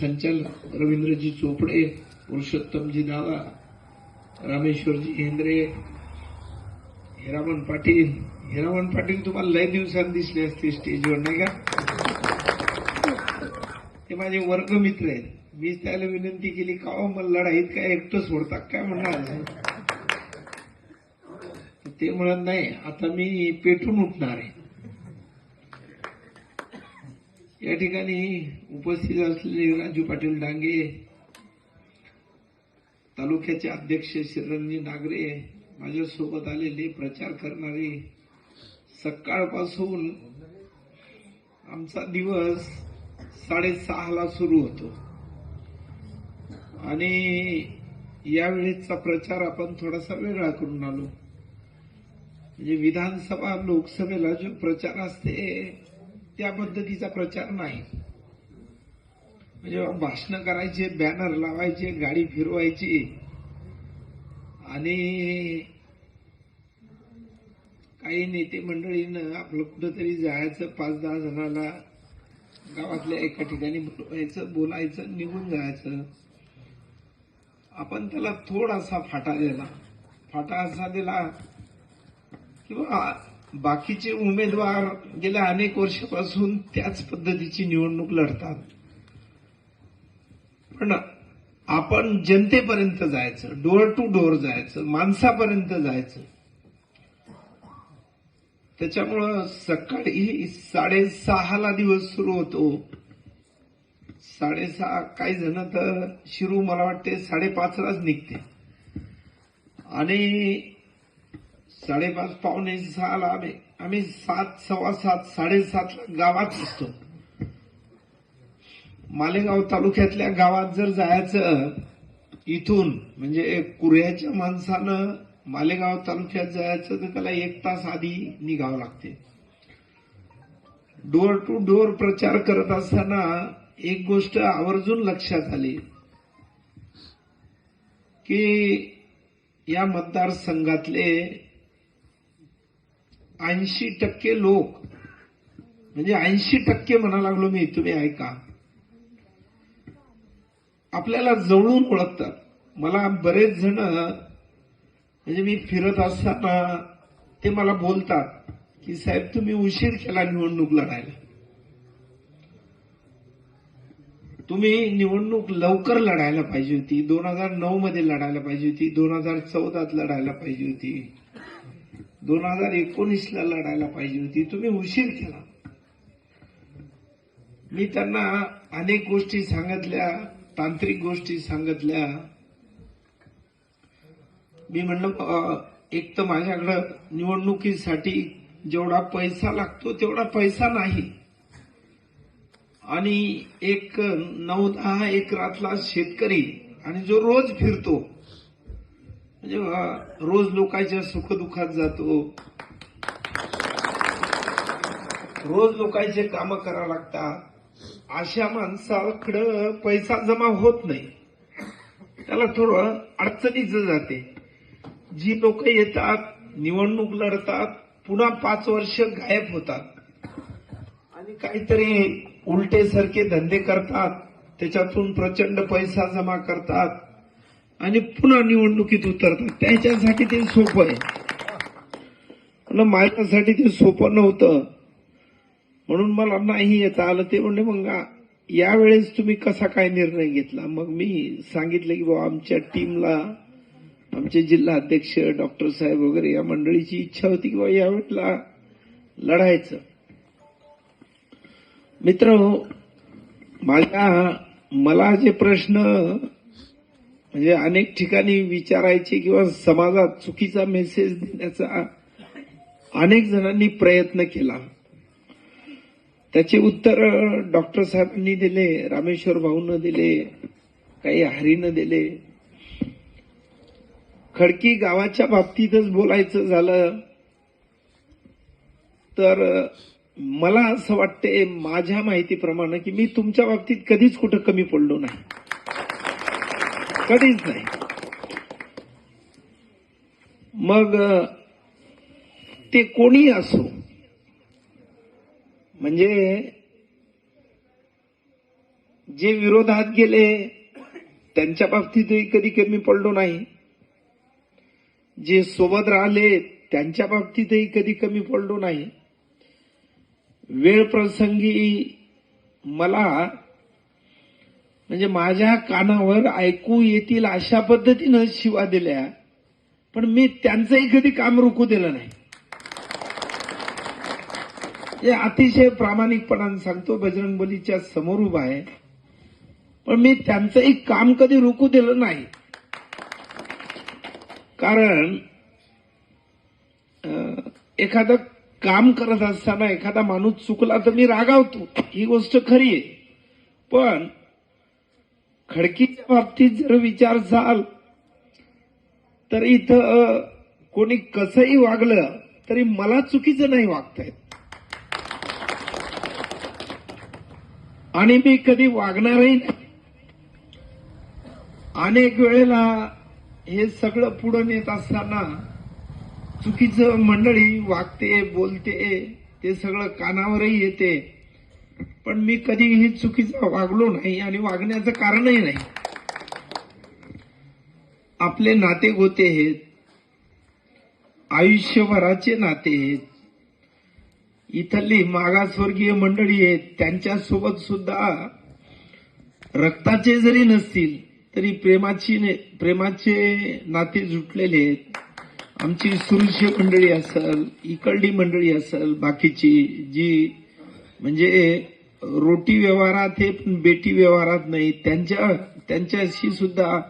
संचालक रवींद्रजी चोपडे पुरुषोत्तमजी दादा रामेश्वरजी हेंद्रे हिरामण पाटील. हिरामण पाटील तुम्हाला लय दिवसांनी दिसले असते स्टेजवर नाही का? ते माझे वर्गमित्र आहेत. मी त्याला विनंती केली का मला लढाईत काय एकटं सोडतात? काय म्हणणार ते म्हणत नाही आता मी पेटून उठणार आहे. या ठिकाणी उपस्थित असलेले राजू पाटील डांगे तालुक्याचे अध्यक्ष श्रीरंजी नागरे माझ्यासोबत आलेले प्रचार करणारे सकाळपासून आमचा दिवस साडेसहाला सुरू होतो. आणि यावेळेचा प्रचार आपण थोडासा वेगळा करून आलो. म्हणजे विधानसभा लोकसभेला जो प्रचार असते त्या पद्धतीचा प्रचार नाही. म्हणजे भाषण करायचे बॅनर लावायचे गाडी फिरवायची. आणि काही नेते मंडळीनं आपलं कुठंतरी जायचं पाच दहा जणाला गावातल्या एका ठिकाणी बोलवायचं बोलायचं निघून जायचं. आपण त्याला थोडासा फाटा दिला. फाटा असा दिला किंवा बाकीचे उमेदवार गेल्या अनेक वर्षापासून त्याच पद्धतीची निवडणूक लढतात. पण आपण जनतेपर्यंत जायचं डोअर टू डोअर जायचं माणसापर्यंत जायचं. त्याच्यामुळं सकाळी साडेसहाला दिवस सुरू होतो. साडेसहा काही जण तर शिरू मला वाटते साडेपाचलाच निघते. आणि साडेपाच पावणे सहाला आम्ही आम्ही सात सव्वा सात साडेसातला गावात असतो. मालेगाव तालुक्यातल्या गावात जर जायचं इथून म्हणजे कुऱ्याच्या माणसानं मालेगाव तालुक्यात जायचं तर त्याला एक तास आधी निघावं लागते. डोअर टू डोअर प्रचार करत असताना एक गोष्ट आवर्जून लक्षात आली. की या मतदारसंघातले ऐंशी टक्के लोक म्हणजे ऐंशी टक्के म्हणा लागलो मी तुम्ही ऐका. आपल्याला जवळून ओळखतात. मला बरेच जण म्हणजे मी फिरत असताना ते मला बोलतात की साहेब तुम्ही उशीर केला निवडणूक लढायला. तुम्ही निवडणूक लवकर लढायला पाहिजे होती. दोन हजार नऊ मध्ये लढायला पाहिजे होती. दोन हजार चौदात लढायला पाहिजे होती. दोन हजार एकोणीसला लढायला पाहिजे होती. तुम्ही उशीर केला. मी त्यांना अनेक गोष्टी सांगितल्या तांत्रिक गोष्टी सांगितल्या. मी म्हणलं एक तर माझ्याकडं निवडणुकीसाठी जेवढा पैसा लागतो तेवढा पैसा नाही. आणि एक नऊ दहा एक रातला शेतकरी आणि जो रोज फिरतो जेव्हा रोज लोकांच्या सुखदुःखात जातो रोज लोकांचे काम करावं लागतात अशा माणसाकडं पैसा जमा होत नाही. त्याला थोडं अडचणीचं जाते. जी लोक येतात निवडणूक लढतात पुन्हा पाच वर्ष गायब होतात. आणि काहीतरी उलटेसारखे धंदे करतात त्याच्यातून प्रचंड पैसा जमा करतात. आणि पुन्हा निवडणुकीत उतरतात. त्याच्यासाठी ते सोपं आहे. म्हणलं माझ्यासाठी ते सोपं नव्हतं. म्हणून मला नाही येता आलं. ते म्हणजे मग यावेळेस तुम्ही कसा काय निर्णय घेतला? मग मी सांगितलं की बाबा आमच्या टीमला आमचे जिल्हा अध्यक्ष डॉक्टर साहेब वगैरे या मंडळीची इच्छा होती की बाबा यावेळेला लढायचं. मित्र माझ्या मला जे प्रश्न म्हणजे अनेक ठिकाणी विचारायचे किंवा समाजात चुकीचा मेसेज देण्याचा अनेक जणांनी प्रयत्न केला. त्याचे उत्तर डॉक्टर साहेबांनी दिले रामेश्वर भाऊनं दिले काही हरीनं दिले. खडकी गावाच्या बाबतीतच बोलायचं झालं तर मला असं वाटते माझ्या माहितीप्रमाणे की मी तुमच्या बाबतीत कधीच कुठं कमी पडलो नाही. कधीच नाही. मग ते कोणी असो म्हणजे जे विरोधात गेले त्यांच्या बाबतीतही कधी कमी पडलो नाही. जे सोबत राहिले त्यांच्या बाबतीतही कधी कमी पडलो नाही. वेळ प्रसंगी मला म्हणजे माझ्या कानावर ऐकू येतील अशा पद्धतीनं शिवा दिल्या पण मी त्यांचंही कधी काम रोखू दिलं नाही. हे अतिशय प्रामाणिकपणाने सांगतो बजरंगबलीच्या समोर उभा आहे पण मी त्यांचंही काम कधी रोखू दिलं नाही. कारण एखादं काम करत असताना एखादा माणूस चुकला तर मी रागावतो ही गोष्ट खरी आहे. पण खडकीच्या बाबतीत जर विचार झाल तर इथं कोणी कसंही वागलं तरी मला चुकीचं नाही वागता येत. आणि मी कधी वागणारही नाही. अनेक वेळेला हे सगळं पुढं नेत असताना चुकीचं मंडळी वागते बोलते ते सगळं कानावरही येते. पण मी कधीही चुकीचं वागलो नाही आणि वागण्याचं कारणही नाही. आपले नाते गोते आहेत. आयुष्यभराचे नाते आहेत. इथली मागासवर्गीय मंडळी आहेत. त्यांच्यासोबत सुद्धा रक्ताचे जरी नसतील तरी प्रेमाची प्रेमाचे नाते जुटलेले आहेत. आमची सुरुशी मंडळी असल इकडली मंडळी असल बाकीची जी म्हणजे रोटी व्यवहारात हे पण बेटी व्यवहारात नाही त्यांच्या त्यांच्याशी सुद्धा